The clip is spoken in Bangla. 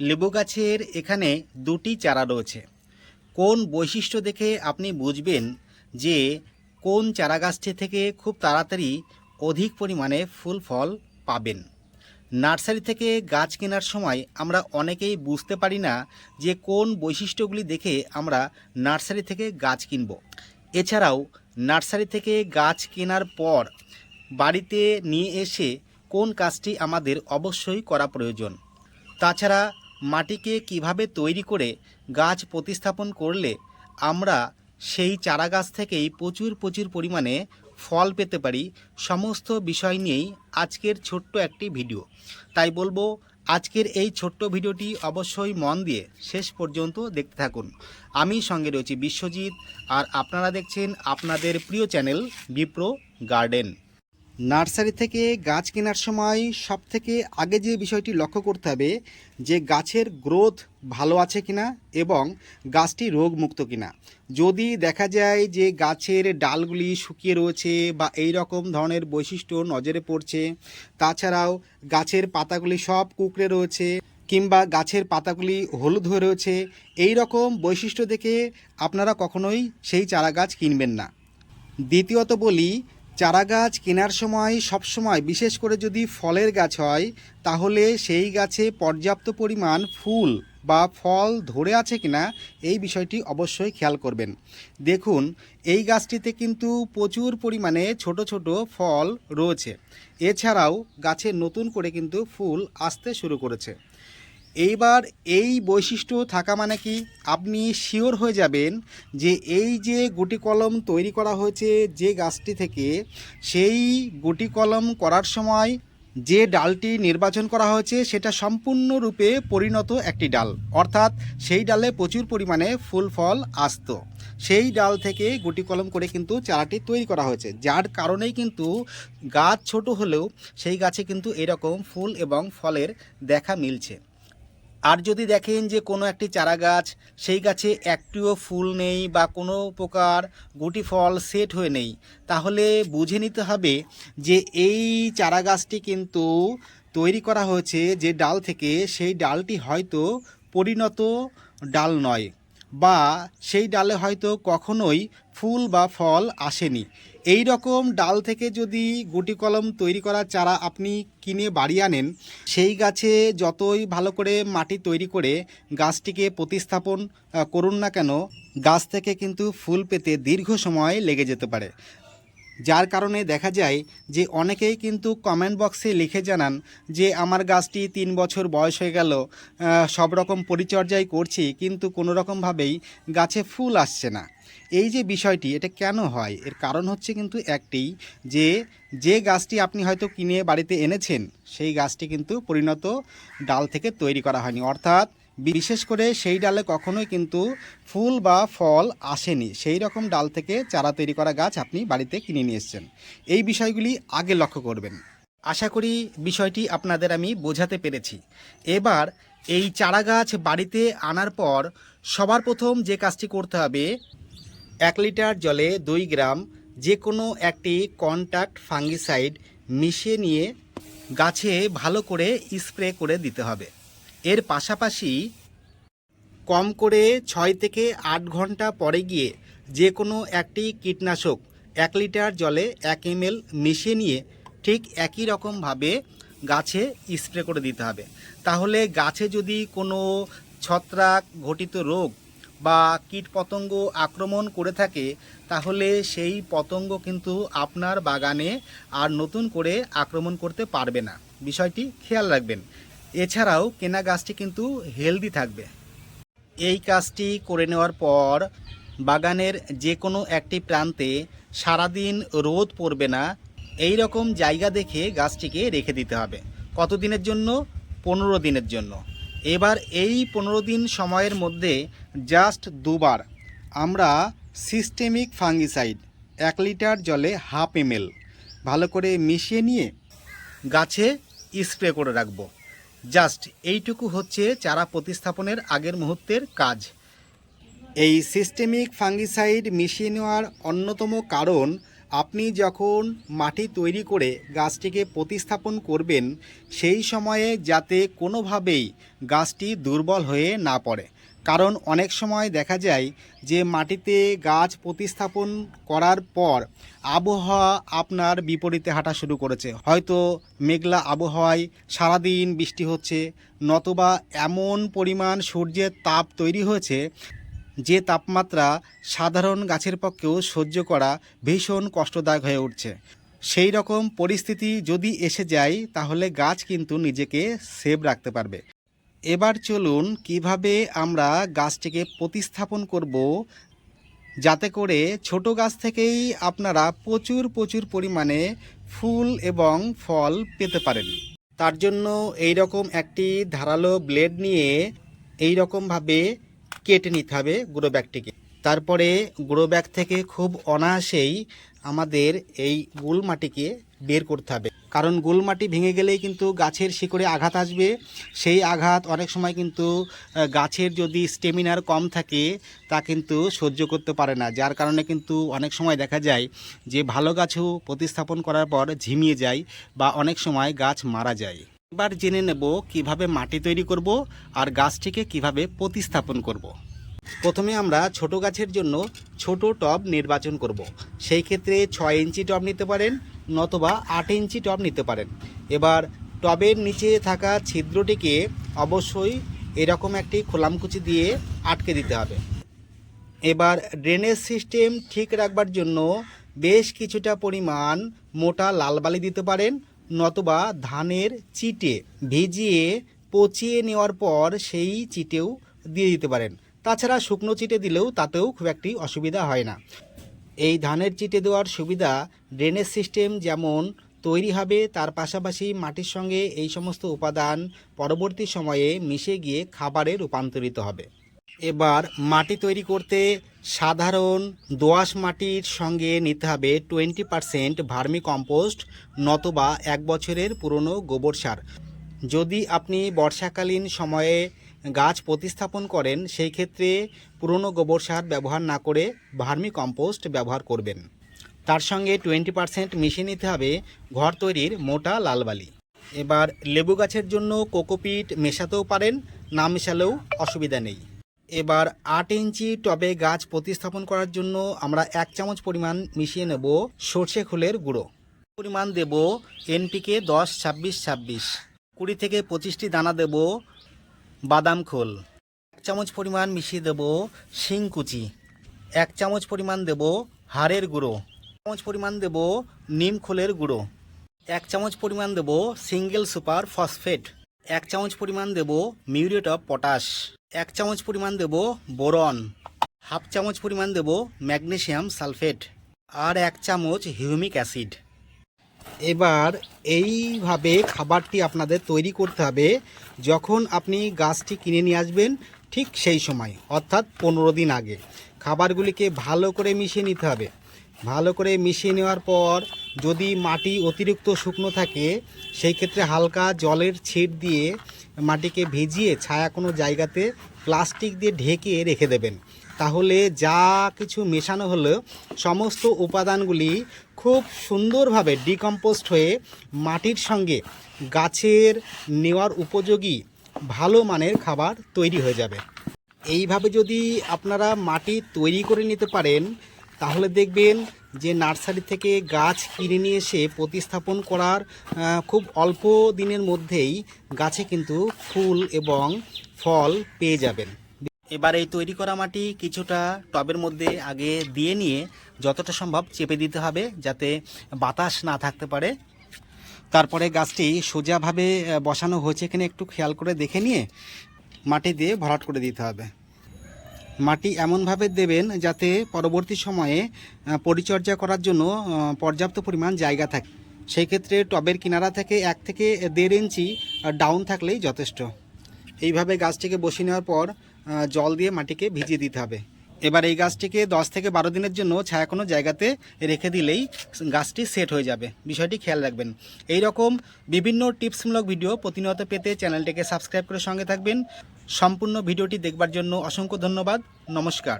লেবু গাছের এখানে দুটি চারা রয়েছে। কোন বৈশিষ্ট্য দেখে আপনি বুঝবেন যে কোন চারা গাছটি থেকে খুব তাড়াতাড়ি অধিক পরিমাণে ফুল, ফল পাবেন? নার্সারি থেকে গাছ কেনার সময় আমরা অনেকেই বুঝতে পারি না যে কোন বৈশিষ্ট্যগুলি দেখে আমরা নার্সারি থেকে গাছ কিনব। এছাড়াও, নার্সারি থেকে গাছ কেনার পর বাড়িতে নিয়ে এসে কোন কাজটি আমাদের অবশ্যই করা প্রয়োজন? তাছাড়া মাটিকে কীভাবে তৈরি করে গাছ প্রতিস্থাপন করলে আমরা সেই চারা গাছ থেকেই প্রচুর প্রচুর পরিমাণে ফল পেতে পারি, সমস্ত বিষয় নিয়েই আজকের ছোট্ট একটি ভিডিও। তাই বলব, আজকের এই ছোট্ট ভিডিওটি অবশ্যই মন দিয়ে শেষ পর্যন্ত দেখতে থাকুন। আমি সঙ্গে রয়েছি বিশ্বজিৎ, আর আপনারা দেখছেন আপনাদের প্রিয় চ্যানেল বিপ্রো গার্ডেন। নার্সারি থেকে গাছ কেনার সময় সব থেকে আগে যে বিষয়টি লক্ষ্য করতে হবে, যে গাছের গ্রোথ ভালো আছে কিনা এবং গাছটি রোগমুক্ত কিনা। যদি দেখা যায় যে গাছের ডালগুলি শুকিয়ে রয়েছে বা এই রকম ধরনের বৈশিষ্ট্য নজরে পড়ছে, তাছাড়াও গাছের পাতাগুলি সব কুকড়ে রয়েছে কিংবা গাছের পাতাগুলি হলুদ হয়ে রয়েছে, এই রকম বৈশিষ্ট্য দেখে আপনারা কখনোই সেই চারা গাছ কিনবেন না। দ্বিতীয়ত বলি চারা গাছ কেনার সময় সবসময় বিশেষ করে যদি ফলের গাছ হয়, তাহলে সেই গাছে পর্যাপ্ত পরিমাণ ফুল বা ফল ধরে আছে কিনা এই বিষয়টি অবশ্যই খেয়াল করবেন। দেখুন, এই গাছটিতে কিন্তু প্রচুর পরিমাণে ছোট ছোট ফল রয়েছে। এছাড়াও গাছে নতুন করে কিন্তু ফুল আসতে শুরু করেছে। এইবার এই বৈশিষ্ট্য থাকা মানে কি? আপনি শিওর হয়ে যাবেন যে এই যে গুটি কলম তৈরি করা হয়েছে যে গাছটি থেকে, সেই গুটি কলম করার সময় যে ডালটি নির্বাচন করা হয়েছে, সেটা সম্পূর্ণরূপে পরিণত একটি ডাল। অর্থাৎ সেই ডালে প্রচুর পরিমাণে ফুল, ফল আসতো। সেই ডাল থেকে গুটি কলম করে কিন্তু চারাটি তৈরি করা হয়েছে। যার কারণেই কিন্তু গাছ ছোট হলেও সেই গাছে কিন্তু এরকম ফুল এবং ফলের দেখা মিলছে। আর যদি দেখেন যে কোনো একটি চারা গাছ সেই গাছে একটিও ফুল নেই বা কোনো প্রকার গুটি ফল সেট হয়ে নেই, তাহলে বুঝে নিতে হবে যে এই চারা গাছটি কিন্তু তৈরি করা হয়েছে যে ডাল থেকে, সেই ডালটি হয়তো পরিণত ডাল নয় বা সেই ডালে হয়তো কখনোই ফুল বা ফল আসেনি। এই রকম ডাল থেকে যদি গুটি কলম তৈরি করা চারা আপনি কিনে বাড়ি আনেন, সেই গাছে যতই ভালো করে মাটি তৈরি করে গাছটিকে প্রতিস্থাপন করুন না কেন, গাছ থেকে কিন্তু ফুল পেতে দীর্ঘ সময় লেগে যেতে পারে। যার কারণে দেখা যায় যে অনেকেই কিন্তু কমেন্ট বক্সে লিখে জানান যে, আমার গাছটি তিন বছর বয়স হয়ে গেল সব রকম পরিচর্যাই করছি, কিন্তু কোনো রকমভাবেই গাছে ফুল আসছে না। এই যে বিষয়টি, এটা কেন হয়? এর কারণ হচ্ছে কিন্তু একটি যে যে গাছটি আপনি হয়তো কিনে বাড়িতে এনেছেন, সেই গাছটি কিন্তু পরিণত ডাল থেকে তৈরি করা হয়নি। অর্থাৎ বিশেষ করে সেই ডালে কখনোই কিন্তু ফুল বা ফল আসেনি। সেই রকম ডাল থেকে চারা তৈরি করা গাছ আপনি বাড়িতে কিনে নিয়ে এসছেন। এই বিষয়গুলি আগে লক্ষ্য করবেন। আশা করি বিষয়টি আপনাদের আমি বোঝাতে পেরেছি। এবার এই চারা গাছ বাড়িতে আনার পর সবার প্রথম যে কাজটি করতে হবে, এক লিটার জলে দুই গ্রাম যে কোনো একটি কন্ট্যাক্ট ফাঙ্গিসাইড মিশিয়ে নিয়ে গাছে ভালো করে স্প্রে করে দিতে হবে। এর পাশাপাশি কম করে ছয় থেকে আট ঘণ্টা পরে গিয়ে যে কোনো একটি কীটনাশক এক লিটার জলে এক এম মিশিয়ে নিয়ে ঠিক একই রকমভাবে গাছে স্প্রে করে দিতে হবে। তাহলে গাছে যদি কোনো ছত্রাক ঘটিত রোগ বা কীট পতঙ্গ আক্রমণ করে থাকে, তাহলে সেই পতঙ্গ কিন্তু আপনার বাগানে আর নতুন করে আক্রমণ করতে পারবে না। বিষয়টি খেয়াল রাখবেন। এছাড়াও কেনা গাছটি কিন্তু হেলদি থাকবে। এই কাজটি করে নেওয়ার পর বাগানের যে কোনো একটি প্রান্তে সারাদিন রোদ পড়বে না, এই রকম জায়গা দেখে গাছটিকে রেখে দিতে হবে। কতদিনের জন্য? পনেরো দিনের জন্য। এবার এই পনেরো দিন সময়ের মধ্যে জাস্ট দুবার আমরা সিস্টেমিক ফাঙ্গিসাইড এক লিটার জলে হাফ এমএল ভালো করে মিশিয়ে নিয়ে গাছে স্প্রে করে রাখব। জাস্ট এইটুকু হচ্ছে চারা প্রতিস্থাপনের আগের মুহূর্তের কাজ। এই সিস্টেমিক ফাঙ্গিসাইড মিশিয়ে নেওয়ার অন্যতম কারণ, আপনি যখন মাটি তৈরি করে গাছটিকে প্রতিস্থাপন করবেন, সেই সময়ে যাতে কোনোভাবেই গাছটি দুর্বল হয়ে না পড়ে। কারণ অনেক সময় দেখা যায় যে মাটিতে গাছ প্রতিস্থাপন করার পর আবহাওয়া আপনার বিপরীতে হাঁটা শুরু করেছে। হয়তো মেঘলা আবহাওয়ায় সারাদিন বৃষ্টি হচ্ছে, নতবা এমন পরিমাণ সূর্যের তাপ তৈরি হয়েছে যে তাপমাত্রা সাধারণ গাছের পক্ষেও সহ্য করা ভীষণ কষ্টদায়ক হয়ে উঠছে। সেই রকম পরিস্থিতি যদি এসে যায়, তাহলে গাছ কিন্তু নিজেকে সেভ রাখতে পারবে। এবার চলুন কীভাবে আমরা গাছটিকে প্রতিস্থাপন করব যাতে করে ছোট গাছ থেকেই আপনারা প্রচুর প্রচুর পরিমাণে ফুল এবং ফল পেতে পারেন। তার জন্য এই রকম একটি ধারালো ব্লেড নিয়ে এই রকমভাবে কেটে নিতে হবে গুঁড়ো ব্যাগটিকে। তারপরে গুঁড়ো ব্যাগ থেকে খুব অনায়াসেই আমাদের এই গুল মাটিকে বের করতে হবে। কারণ গুল মাটি ভেঙে গেলেই কিন্তু গাছের শিকড়ে আঘাত আসবে সেই আঘাত অনেক সময় কিন্তু গাছের যদি স্টেমিনার কম থাকে, তা কিন্তু সহ্য করতে পারে না যার কারণে কিন্তু অনেক সময় দেখা যায় যে, ভালো গাছও প্রতিস্থাপন করার পর ঝিমিয়ে যায় বা অনেক সময় গাছ মারা যায় এবার জেনে নেব কীভাবে মাটি তৈরি করব আর গাছটিকে কীভাবে প্রতিস্থাপন করব। প্রথমে আমরা ছোট গাছের জন্য ছোট টব নির্বাচন করব। সেই ক্ষেত্রে ছয় ইঞ্চি টব নিতে পারেন নতবা আট ইঞ্চি টব নিতে পারেন। এবার টবের নিচে থাকা ছিদ্রটিকে অবশ্যই এরকম একটি খোলামকুচি দিয়ে আটকে দিতে হবে। এবার ড্রেনেজ সিস্টেম ঠিক রাখবার জন্য বেশ কিছুটা পরিমাণ মোটা লাল বালি দিতে পারেন, নতবা ধানের চিটে ভিজিয়ে পচিয়ে নেওয়ার পর সেই চিটেও দিয়ে দিতে পারেন। তাছাড়া শুকনো চিটে দিলেও তাতেও খুব একটি অসুবিধা হয় না। এই ধানের চিটে দেওয়ার সুবিধা ড্রেনেজ সিস্টেম যেমন তৈরি হবে, তার পাশাপাশি মাটির সঙ্গে এই সমস্ত উপাদান পরবর্তী সময়ে মিশে গিয়ে খাবারে রূপান্তরিত হবে। এবার মাটি তৈরি করতে সাধারণ দোআঁশ মাটির সঙ্গে নিতে হবে টোয়েন্টি পারসেন্ট ভার্মি কম্পোস্ট নতবা এক বছরের পুরনো গোবর সার। যদি আপনি বর্ষাকালীন সময়ে গাছ প্রতিস্থাপন করেন, সেই ক্ষেত্রে পুরনো গোবর সার ব্যবহার না করে ভার্মি কম্পোস্ট ব্যবহার করবেন। তার সঙ্গে টোয়েন্টি পারসেন্ট মিশিয়ে নিতে হবে ঘর তৈরির মোটা লাল বালি। এবার লেবু গাছের জন্য কোকোপিট মেশাতেও পারেন, না মেশালেও অসুবিধা নেই। এবার আট ইঞ্চি টবে গাছ প্রতিস্থাপন করার জন্য আমরা এক চামচ পরিমাণ মিশিয়ে নেব সর্ষে খোলের গুঁড়ো। পরিমাণ দেব এনপিকে দশ ছাব্বিশ ছাব্বিশ। কুড়ি থেকে পঁচিশটি দানা দেব বাদাম খোল। এক চামচ পরিমাণ মিশিয়ে দেব শিংকুচি। এক চামচ পরিমাণ দেব হাড়ের গুঁড়ো। এক চামচ পরিমাণ দেব নিম খোলের গুঁড়ো। এক চামচ পরিমাণ দেব সিঙ্গেল সুপার ফসফেট। এক চামচ পরিমাণ দেব মিউরেট অফ পটাশ। এক চামচ পরিমাণ দেব বোরন। হাফ চামচ পরিমাণ দেব ম্যাগনেশিয়াম সালফেট। আর এক চামচ হিউমিক অ্যাসিড। এবার এইভাবে খাবারটি আপনাদের তৈরি করতে হবে যখন আপনি গাছটি কিনে নিয়ে আসবেন ঠিক সেই সময়, অর্থাৎ পনেরো দিন আগে। খাবারগুলিকে ভালো করে মিশিয়ে নিতে হবে। ভালো করে মিশিয়ে নেওয়ার পর যদি মাটি অতিরিক্ত শুকনো থাকে, সেই ক্ষেত্রে হালকা জলের ছিট দিয়ে মাটিকে ভিজিয়ে ছায়া কোনো জায়গাতে প্লাস্টিক দিয়ে ঢেকে রেখে দেবেন। তাহলে যা কিছু মেশানো হলো, সমস্ত উপাদানগুলি খুব সুন্দরভাবে ডিকম্পোস্ট হয়ে মাটির সঙ্গে গাছের নেওয়ার উপযোগী ভালো মানের খাবার তৈরি হয়ে যাবে। এইভাবে যদি আপনারা মাটি তৈরি করে নিতে পারেন, তাহলে দেখবেন যে নার্সারি থেকে গাছ কিনে নিয়ে এসে প্রতিস্থাপন করার খুব অল্প দিনের মধ্যেই গাছে কিন্তু ফুল এবং ফল পেয়ে যাবেন। এবার এই তৈরি করা মাটি কিছুটা টবের মধ্যে আগে দিয়ে নিয়ে যতটা সম্ভব চেপে দিতে হবে যাতে বাতাস না থাকতে পারে। তারপরে গাছটি সোজাভাবে বসানো হয়েছে কিনা একটু খেয়াল করে দেখে নিয়ে মাটি দিয়ে ভরাট করে দিতে হবে। মাটি এমনভাবে দেবেন যাতে পরবর্তী সময়ে পরিচর্যা করার জন্য পর্যাপ্ত পরিমাণ জায়গা থাকে। সেই ক্ষেত্রে টবের কিনারা থেকে এক থেকে দেড় ইঞ্চি ডাউন থাকলেই যথেষ্ট। এইভাবে গাছটিকে বসিয়ে নেওয়ার পর জল দিয়ে মাটিকে ভিজিয়ে দিতে হবে। এবার এই গাছটিকে দশ থেকে বারো দিনের জন্য ছায়া কোনো জায়গাতে রেখে দিলেই গাছটি সেট হয়ে যাবে। বিষয়টি খেয়াল রাখবেন। এই রকম বিভিন্ন টিপসমূলক ভিডিও প্রতিনিয়ত পেতে চ্যানেলটিকে সাবস্ক্রাইব করে সঙ্গে থাকবেন। সম্পূর্ণ ভিডিওটি দেখবার জন্য অসংখ্য ধন্যবাদ। নমস্কার।